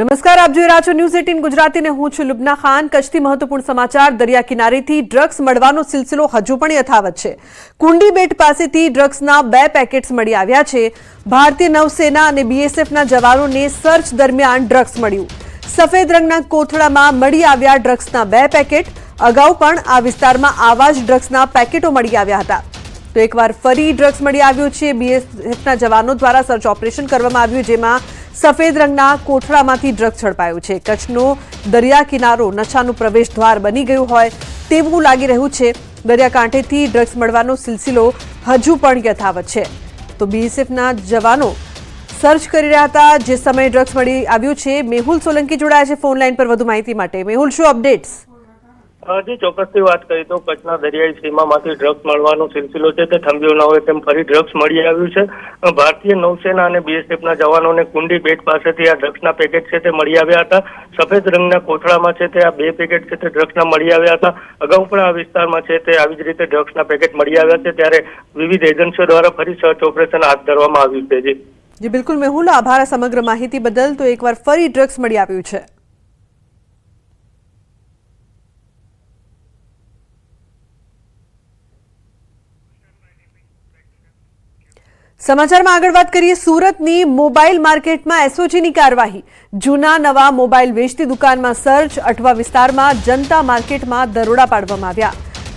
નમસ્કાર, આપ જોઈ રહ્યા છો ન્યૂઝ એટીન ગુજરાતીને હું છું લુબના ખાન. કચ્છથી મહત્વપૂર્ણ સમાચાર દરિયા કિનારેથી ડ્રગ્સ મળવાનો સિલસિલો હજુ પણ યથાવત છે. કુંડી બેટ પાસેથી ડ્રગ્સના બે પેકેટ્સ મળી આવ્યા છે. ભારતીય નૌસેના અને બીએસએફના જવાનોને સર્ચ દરમિયાન ડ્રગ્સ મળ્યું. સફેદ રંગના કોથળામાં મળી આવ્યા ડ્રગ્સના બે પેકેટ. અગાઉ પણ આ વિસ્તારમાં આવા જ ડ્રગ્સના પેકેટો મળી આવ્યા હતા. તો એકવાર ફરી ડ્રગ્સ મળી આવ્યું છે. બીએસએફના જવાનો દ્વારા સર્ચ ઓપરેશન કરવામાં આવ્યું, જેમાં સફેદ રંગના કોઠળામાંથી ડ્રગ્સ ઝડપાયું છે. કચ્છનો દરિયા કિનારો નશાનું પ્રવેશ દ્વાર બની ગયું હોય તેવું લાગી રહ્યું છે. દરિયાકાંઠેથી ડ્રગ્સ મળવાનો સિલસિલો હજુ પણ યથાવત છે. તો બીએસએફના જવાનો સર્ચ કરી રહ્યા હતા, જે સમયે ડ્રગ્સ મળી આવ્યું છે. મેહુલ સોલંકી જોડાયા છે ફોન લાઇન પર વધુ માહિતી માટે. મેહુલ, શું અપડેટ્સ હજી ચોક્કસથી વાત કરીએ તો કચ્છના દરિયાઈ સીમામાંથી ડ્રગ્સ મળવાનો સિલસિલો છે તે થંભ્યો ન હોય તેમ ફરી ડ્રગ્સ મળી આવ્યું છે. ભારતીય નૌસેના અને બીએસએફના જવાનોને કુંડી બેટ પાસેથી આ ડ્રગ્સના પેકેટ છે તે મળી આવ્યા હતા. સફેદ રંગના કોથળામાં છે તે આ બે પેકેટ છે તે ડ્રગ્સના મળી આવ્યા હતા. અગાઉ પણ આ વિસ્તારમાં છે તે આવી જ રીતે ડ્રગ્સના પેકેટ મળી આવ્યા છે ત્યારે વિવિધ એજન્સીઓ દ્વારા ફરી સર્ચ ઓપરેશન હાથ ધરવામાં આવ્યું છે. જી. જી, બિલકુલ. મેહુલ, આભાર સમગ્ર માહિતી બદલ. તો એકવાર ફરી ડ્રગ્સ મળી આવ્યું છે. સમાચારમાં આગળ વાત કરીએ, સુરતની મોબાઈલ માર્કેટમાં એસઓજીની કાર્યવાહી. જૂના નવા મોબાઈલ વેચતી દુકાનમાં સર્ચ અઠવા વિસ્તારમાં જનતા માર્કેટમાં દરોડા પાડવામાં આવ્યા.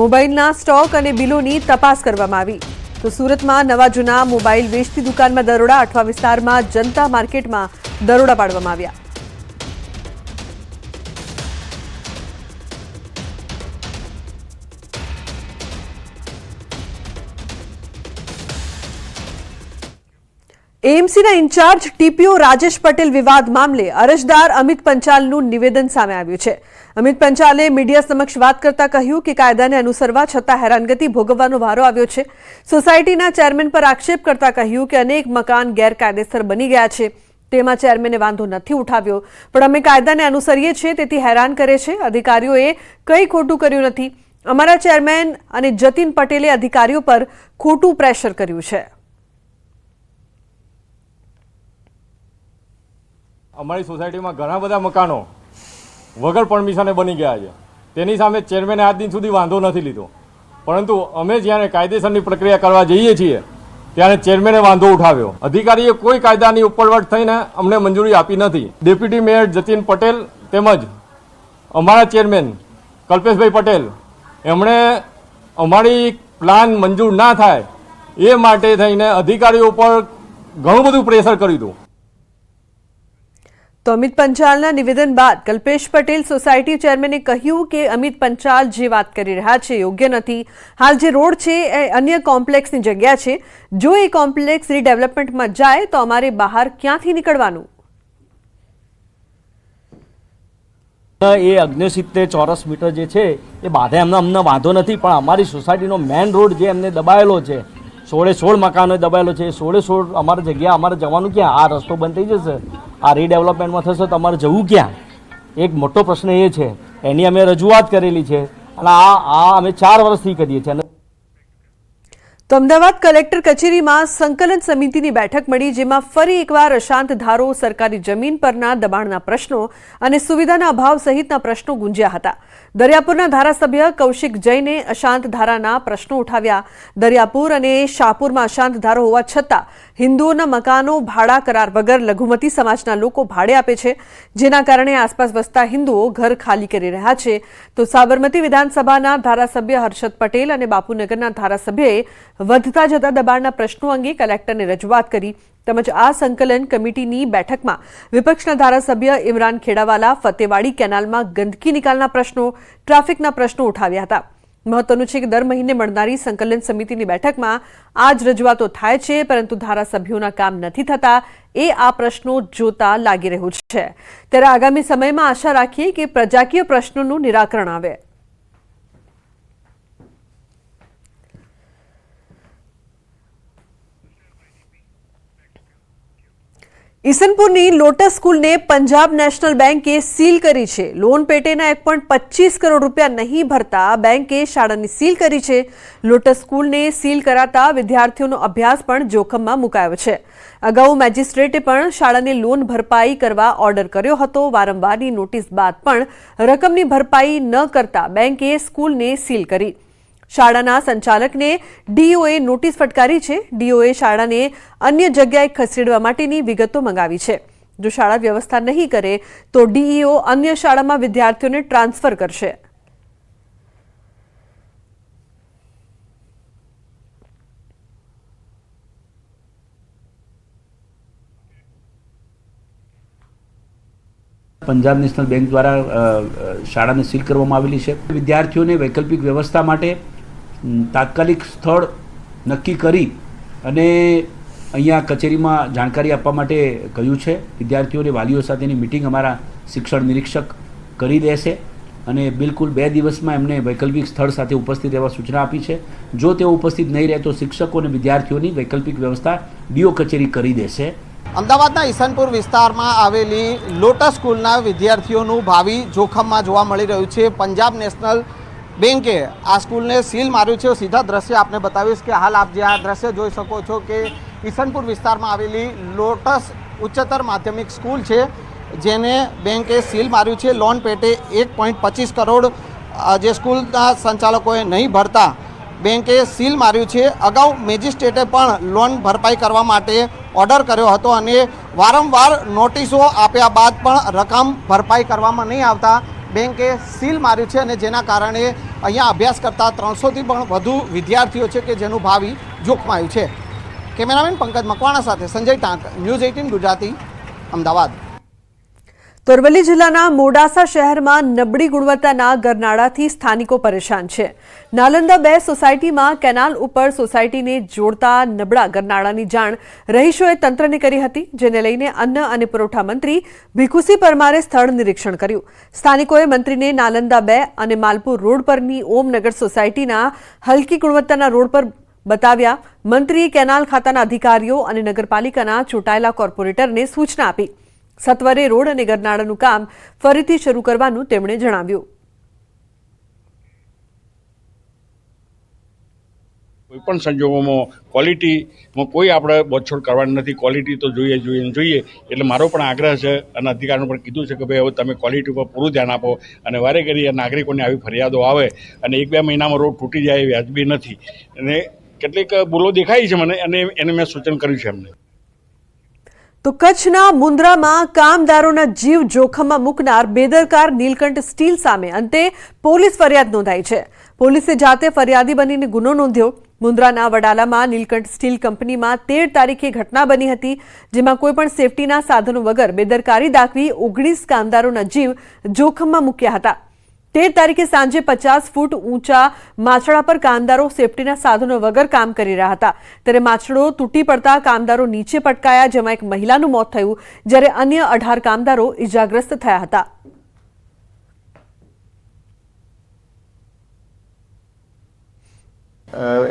મોબાઈલના સ્ટોક અને બિલોની તપાસ કરવામાં આવી. તો સુરતમાં નવા જૂના મોબાઈલ વેચતી દુકાનમાં દરોડા અઠવા વિસ્તારમાં જનતા માર્કેટમાં દરોડા પાડવામાં આવ્યા. એએમસીના ઇન્ચાર્જ ટીપીઓ રાજેશ પટેલ વિવાદ મામલે અરજદાર અમિત પંચાલનું નિવેદન સામે આવ્યું છે. અમિત પંચાલે મીડિયા સમક્ષ વાત કરતા કહ્યું કે કાયદાને અનુસરવા છતાં હેરાનગતિ ભોગવવાનો વારો આવ્યો છે. સોસાયટીના ચેરમેન પર આક્ષેપ કરતા કહ્યું કે અનેક મકાન ગેરકાયદેસર બની ગયા છે. તેમાં ચેરમેને વાંધો નથી ઉઠાવ્યો, પણ અમે કાયદાને અનુસરીએ છીએ, તેથી હેરાન કરે છે. અધિકારીઓએ કંઈ ખોટું કર્યું નથી. અમારા ચેરમેન અને જતીન પટેલે અધિકારીઓ પર ખોટું પ્રેશર કર્યું છે. અમારી સોસાયટીમાં ઘણા બધા મકાનો વગર પરમિશને બની ગયા છે. તેની સામે ચેરમેને આજ દિન સુધી વાંધો નથી લીધો. પરંતુ અમે જ્યારે કાયદેસરની પ્રક્રિયા કરવા જઈએ છીએ, ત્યારે ચેરમેને વાંધો ઉઠાવ્યો. અધિકારીએ કોઈ કાયદાની ઉપરવટ થઈને અમને મંજૂરી આપી નથી. ડેપ્યુટી મેયર જતીન પટેલ તેમજ અમારા ચેરમેન કલ્પેશભાઈ પટેલ, એમણે અમારી પ્લાન મંજૂર ના થાય એ માટે થઈને અધિકારીઓ ઉપર ઘણું બધું પ્રેશર કર્યું હતું. તો અમિત પંચાલના નિવેદન બાદ કલ્પેશ પટેલ સોસાયટી ચેરમેને કહ્યું કે અમિત પંચાલ જે વાત કરી રહ્યા છે યોગ્ય નથી. હાલ જે રોડ છે એ અન્ય કોમ્પ્લેક્સની જગ્યા છે. જો એ કોમ્પ્લેક્સ રીડેવલપમેન્ટમાં જાય તો અમારે બહાર ક્યાંથી નીકળવાનું? એ અગ્નિસિત્તેર ચોરસ મીટર જે છે એ બાધે. એમને અમને વાંધો નથી, પણ અમારી સોસાયટીનો મેઇન રોડ જે એમને દબાયેલો છે સોળે સોળ મકાનો દબાયેલો છે. સોળે સોળ અમારે જગ્યા, અમારે જવાનું ક્યાં? આ રસ્તો બંધ થઈ જશે? આ રીડેવલપમેન્ટમાં થશે તો અમારે જવું ક્યાં? એક મોટો પ્રશ્ન એ છે. એની અમે રજૂઆત કરેલી છે અને આ આ અમે ચાર વર્ષથી કરીએ છીએ. તો અમદાવાદ કલેક્ટર કચેરીમાં સંકલન સમિતિની બેઠક મળી, જેમાં ફરી એકવાર અશાંત ધારો સરકારી જમીન પરના દબાણના પ્રશ્નો અને સુવિધાના અભાવ સહિતના પ્રશ્નો ગુંજ્યા હતા. દરિયાપુરના ધારાસભ્ય કૌશિક જૈને અશાંત ધારાના પ્રશ્નો ઉઠાવ્યા. દરિયાપુર અને શાહપુરમાં અશાંત ધારો હોવા છતાં હિન્દુઓના મકાનો ભાડા કરાર વગર લઘુમતી સમાજના લોકો ભાડે આપે છે. જેના કારણે આસપાસ વસતા હિન્દુઓ ઘર ખાલી કરી રહ્યા છે. તો સાબરમતી વિધાનસભાના ધારાસભ્ય હર્ષદ પટેલ અને બાપુનગરના ધારાસભ્યએ વધતા જતા દબાણના પ્રશ્નો અંગે કલેક્ટરને રજૂઆત કરી. તેમજ આ સંકલન કમિટીની બેઠકમાં વિપક્ષના ધારાસભ્ય ઇમરાન ખેડાવાલા ફતેવાડી કેનાલમાં ગંદકી નિકાલના પ્રશ્નો, ટ્રાફિકના પ્રશ્નો ઉઠાવ્યા હતા. મહત્વનું છે કે દર મહિને મળનારી સંકલન સમિતિની બેઠકમાં આ જ રજૂઆતો થાય છે, પરંતુ ધારાસભ્યોના કામ નથી થતા. એ આ પ્રશ્નો જોતા લાગી રહ્યું છે. ત્યારે આગામી સમયમાં આશા રાખીએ કે પ્રજાકીય પ્રશ્નોનું નિરાકરણ આવે. ઈસનપુરની લોટસ સ્કૂલને પંજાબ નેશનલ બેન્કે સીલ કરી છે. લોન પેટેના એક કરોડ રૂપિયા નહીં ભરતા બેંકે શાળાની સીલ કરી છે. લોટસ સ્કૂલને સીલ કરાતા વિદ્યાર્થીઓનો અભ્યાસ પણ જોખમમાં મુકાયો છે. અગાઉ મેજિસ્ટ્રેટે પણ શાળાને લોન ભરપાઈ કરવા ઓર્ડર કર્યો હતો. વારંવારની નોટિસ બાદ પણ રકમની ભરપાઈ ન કરતા બેન્કે સ્કૂલને સીલ કરી. શાળાના સંચાલકને ડીઓએ નોટિસ ફટકારી છે. ડીઓએ શાળાને અન્ય જગ્યાએ ખસેડવા માટેની વિગતો મંગાવી છે. જો શાળા વ્યવસ્થા નહીં કરે, તો ડીઈઓ અન્ય શાળામાં વિદ્યાર્થીઓને ટ્રાન્સફર કરશે. પંજાબ નેશનલ બેંક દ્વારા શાળાને સીલ કરવામાં આવેલી છે. વિદ્યાર્થીઓને વૈકલ્પિક વ્યવસ્થા માટે તાત્કાલિક સ્થળ નક્કી કરી અને અહીંયા કચેરીમાં જાણકારી આપવા માટે કહ્યું છે. વિદ્યાર્થીઓને વાલીઓ સાથેની મિટિંગ અમારા શિક્ષણ નિરીક્ષક કરી દેશે અને બિલકુલ બે દિવસમાં એમને વૈકલ્પિક સ્થળ સાથે ઉપસ્થિત રહેવા સૂચના આપી છે. જો તેઓ ઉપસ્થિત નહીં રહે તો શિક્ષકો અને વિદ્યાર્થીઓની વૈકલ્પિક વ્યવસ્થા ડીઓ કચેરી કરી દેશે. અમદાવાદના ઈસનપુર વિસ્તારમાં આવેલી લોટસ સ્કૂલના વિદ્યાર્થીઓનું ભાવિ જોખમમાં જોવા મળી રહ્યું છે. પંજાબ નેશનલ બેંકે આ સ્કૂલને સીલ માર્યું છે સીધા દ્રશ્ય આપને બતાવીશ કે હાલ આપ જે આ દ્રશ્ય જોઈ શકો છો કે ઈસનપુર વિસ્તારમાં આવેલી લોટસ ઉચ્ચતર માધ્યમિક સ્કૂલ છે, જેને બેંકે સીલ માર્યું છે. લોન પેટે એક પોઈન્ટ પચીસ કરોડ જે સ્કૂલના સંચાલકોએ નહીં ભરતા, બેંકે સીલ માર્યું છે. અગાઉ મેજિસ્ટ્રેટે પણ લોન ભરપાઈ કરવા માટે ઓર્ડર કર્યો હતો અને વારંવાર નોટિસો આપ્યા બાદ પણ રકમ ભરપાઈ કરવામાં નહીં આવતા. બેંકે સીલ માર્યું છે અને જેના કારણે અહીંયા અભ્યાસ કરતા ત્રણસોથી પણ વધુ વિદ્યાર્થીઓ છે કે જેનું ભાવિ જોખમાયું છે. કેમેરામેન પંકજ મકવાણા સાથે સંજય ટાંક, ન્યૂઝ એઇટીન ગુજરાતી, અમદાવાદ. અરવલ્લી જિલ્લાના મોડાસા શહેરમાં નબળી ગુણવત્તાના ગરનાળાથી સ્થાનિકો પરેશાન છે. નાલંદા બે સોસાયટીમાં કેનાલ ઉપર સોસાયટીને જોડતા નબળા ગરનાળાની જાણ રહીશોએ તંત્રને કરી હતી, જેને લઈને અન્ન અને પુરવઠા મંત્રી ભીખુસી પરમારે સ્થળ નિરીક્ષણ કર્યું. સ્થાનિકોએ મંત્રીને નાલંદા બે અને માલપુર રોડ પરની ઓમનગર સોસાયટીના હલકી ગુણવત્તાના રોડ પર બતાવ્યા. મંત્રીએ કેનાલ ખાતાના અધિકારીઓ અને નગરપાલિકાના ચૂંટાયેલા કોર્પોરેટરને સૂચના આપી. સત્વરે રોડ અને ગરનાળાનું કામ ફરીથી શરૂ કરવાનું તેમણે જણાવ્યું. કોઈ પણ સંજોગોમાં ક્વોલિટીમાં કોઈ આપણે બોછોડ કરવાની નથી. ક્વોલિટી તો જોઈએ જોઈએ જોઈએ. એટલે મારો પણ આગ્રહ છે અને અધિકારીને પણ કીધું છે કે ભાઈ હવે તમે ક્વોલિટી ઉપર પૂરું ધ્યાન આપો અને વારે ઘડી નાગરિકોને આવી ફરિયાદો આવે અને એક બે મહિનામાં રોડ તૂટી જાય એ વ્યાજબી નથી. અને કેટલીક ભૂલો દેખાઈ છે મને અને એને મેં સૂચન કર્યું છે એમને. તો કચ્છના મુન્દ્રામાં કામદારોના જીવ જોખમમાં મૂકનાર બેદરકાર નીલકંઠ સ્ટીલ સામે અંતે પોલીસ ફરિયાદ નોંધાઈ છે. પોલીસે જાતે ફરિયાદી બનીને ગુનો નોંધ્યો. મુન્દ્રાના વડાલામાં નીલકંઠ સ્ટીલ કંપનીમાં તેર તારીખે ઘટના બની હતી, જેમાં કોઈપણ સેફટીના સાધનો વગર બેદરકારી દાખવી ઓગણીસ કામદારોના જીવ જોખમમાં મૂક્યા હતા. તેર તારીખે સાંજે પચાસ ફૂટ ઊંચા માછડા પર કામદારો સેફટીના સાધનો વગર કામ કરી રહ્યા હતા. ત્યારે માછડો તૂટી પડતા કામદારો નીચે પટકાયા, જેમાં એક મહિલાનું મોત થયું, જ્યારે અન્ય અઢાર કામદારો ઇજાગ્રસ્ત થયા હતા.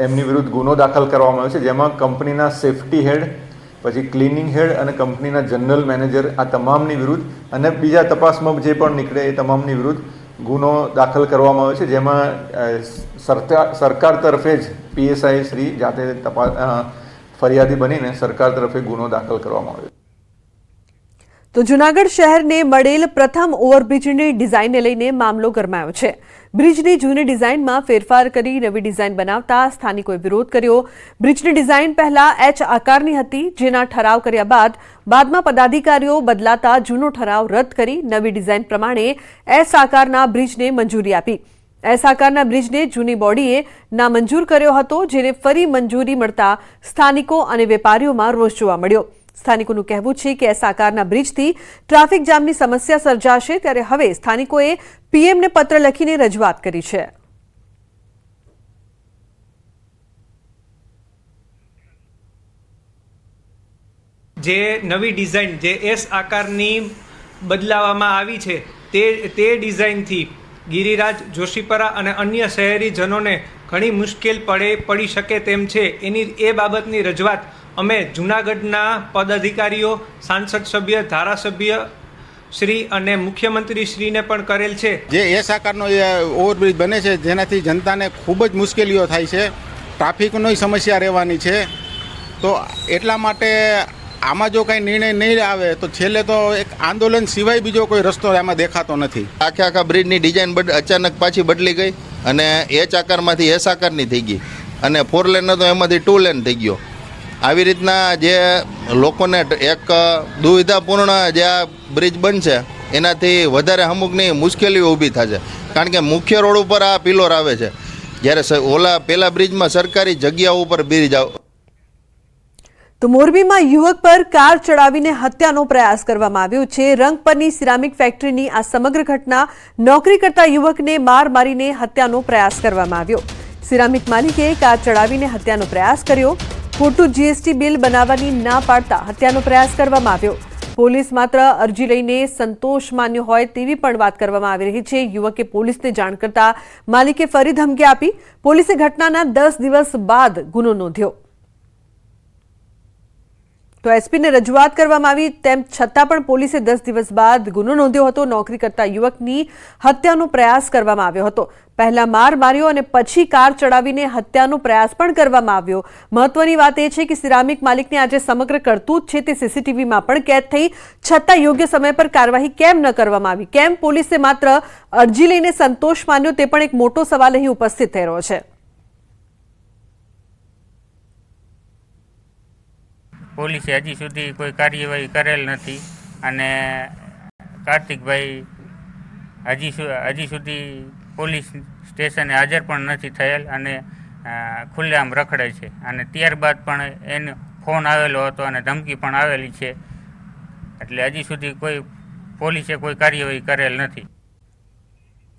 એમની વિરુદ્ધ ગુનો દાખલ કરવામાં આવ્યો છે, જેમાં કંપનીના સેફટી હેડ, પછી ક્લિનિંગ હેડ અને કંપનીના જનરલ મેનેજર આ તમામની વિરુદ્ધ અને બીજા તપાસમાં જે પણ નીકળે એ તમામની વિરુદ્ધ ગુનો દાખલ કરવામાં આવ્યો છે, જેમાં સરકાર તરફે જ પીએસઆઈ શ્રી જાતે તપાસ ફરિયાદી બનીને સરકાર તરફે ગુનો દાખલ કરવામાં આવ્યો તો જૂનાગઢ શહેરને મળેલ પ્રથમ ઓવરબ્રિજની ડિઝાઇનને લઈને મામલો ગરમાયો છે. બ્રિજની જૂની ડિઝાઇનમાં ફેરફાર કરી નવી ડિઝાઇન બનાવતા સ્થાનિકોએ વિરોધ કર્યો. બ્રિજની ડિઝાઇન પહેલા એચ આકારની હતી, જેના ઠરાવ કર્યા બાદ બાદમાં પદાધિકારીઓ બદલાતા જૂનો ઠરાવ રદ કરી નવી ડિઝાઇન પ્રમાણે એસ આકારના બ્રિજને મંજૂરી આપી. એસ આકારના બ્રિજને જૂની બોડીએ નામંજૂર કર્યો હતો, જેને ફરી મંજૂરી મળતા સ્થાનિકો અને વેપારીઓમાં રોષ જોવા મળ્યો. સ્થાનિકોનું કહેવું છે કે એસ આકારના બ્રિજથી ટ્રાફિક જામની સમસ્યા સર્જાશે ત્યારે હવે સ્થાનિકોએ પીએમને પત્ર લખીને રજૂઆત કરી છે. જે નવી ડિઝાઇન જે એસ આકારની બદલાવવામાં આવી છે તે તે ડિઝાઇનથી ગિરિરાજ, જોશીપરા અને અન્ય શહેરીજનોને ઘણી મુશ્કેલ પડે, પડી શકે તેમ છે. એની એ બાબતની રજૂઆત અમે જૂનાગઢના પદાધિકારીઓ, સાંસદ સભ્ય, ધારાસભ્ય શ્રી અને મુખ્યમંત્રી શ્રીને પણ કરેલ છે. જે એ સાકારનો એ ઓવરબ્રિજ બને છે, જેનાથી જનતાને ખૂબ જ મુશ્કેલીઓ થાય છે. ટ્રાફિકની સમસ્યા રહેવાની છે. તો એટલા માટે આમાં જો કાંઈ નિર્ણય નહીં આવે, તો છેલ્લે તો એક આંદોલન સિવાય બીજો કોઈ રસ્તો આમાં દેખાતો નથી. આખે આખા બ્રિજની ડિઝાઇન અચાનક પાછી બદલી ગઈ અને એચ આકારમાંથી એસ આકારની થઈ ગઈ અને ફોર લેન હતો, એમાંથી ટુ લેન થઈ ગયો. આવી રીતના જે લોકોને એક દુવિધાપૂર્ણ જે આ બ્રિજ બનશે, એનાથી વધારે અમુકની મુશ્કેલીઓ ઊભી થશે. કારણ કે મુખ્ય રોડ ઉપર આ પિલોર આવે છે. જ્યારે ઓલા પહેલાં બ્રિજમાં સરકારી જગ્યાઓ ઉપર બ્રિજ આવ તો મોરબીમાં યુવક પર કાર ચડાવીને હત્યાનો પ્રયાસ કરવામાં આવ્યો છે. રંગ પરની સિરામિક ફેક્ટરીની આ સમગ્ર ઘટના નોકરી કરતા યુવકને માર મારીને હત્યાનો પ્રયાસ કરવામાં આવ્યો. સિરામિક માલિકે કાર ચડાવીને હત્યાનો પ્રયાસ કર્યો. ખોટું જીએસટી બિલ બનાવવાની ના પાડતા હત્યાનો પ્રયાસ કરવામાં આવ્યો. પોલીસ માત્ર અરજી લઈને સંતોષ માન્યો હોય તેવી પણ વાત કરવામાં આવી રહી છે. યુવકે પોલીસને જાણ કરતા માલિકે ફરી ધમકી આપી. પોલીસે ઘટનાના દસ દિવસ બાદ ગુનો નોંધ્યો. તો એસપીને રજૂઆત કરવામાં આવી, તેમ છતાં પણ પોલીસે દસ દિવસ બાદ ગુનો નોંધ્યો હતો. નોકરી કરતા યુવકની હત્યાનો પ્રયાસ કરવામાં આવ્યો હતો. પહેલા માર માર્યો અને પછી કાર ચડાવીને હત્યાનો પ્રયાસ પણ કરવામાં આવ્યો. મહત્વની વાત એ છે કે સિરામિક માલિકને આજે સમગ્ર કરતૂત છે તે સીસીટીવીમાં પણ કેદ થઈ. છતાં યોગ્ય સમય પર કાર્યવાહી કેમ ન કરવામાં આવી? કેમ પોલીસે માત્ર અરજી લઈને સંતોષ માન્યો તે પણ એક મોટો સવાલ અહીં ઉપસ્થિત થઈ રહ્યો છે. પોલીસે હજી સુધી કોઈ કાર્યવાહી કરેલ નથી. અને કાર્તિકભાઈ હજી હજી સુધી પોલીસ સ્ટેશને હાજર પણ નથી થયેલ અને ખુલ્લેઆમ રખડે છે. અને ત્યારબાદ પણ એનો ફોન આવેલો હતો અને ધમકી પણ આવેલી છે. એટલે હજી સુધી કોઈ, પોલીસે કોઈ કાર્યવાહી કરેલ નથી.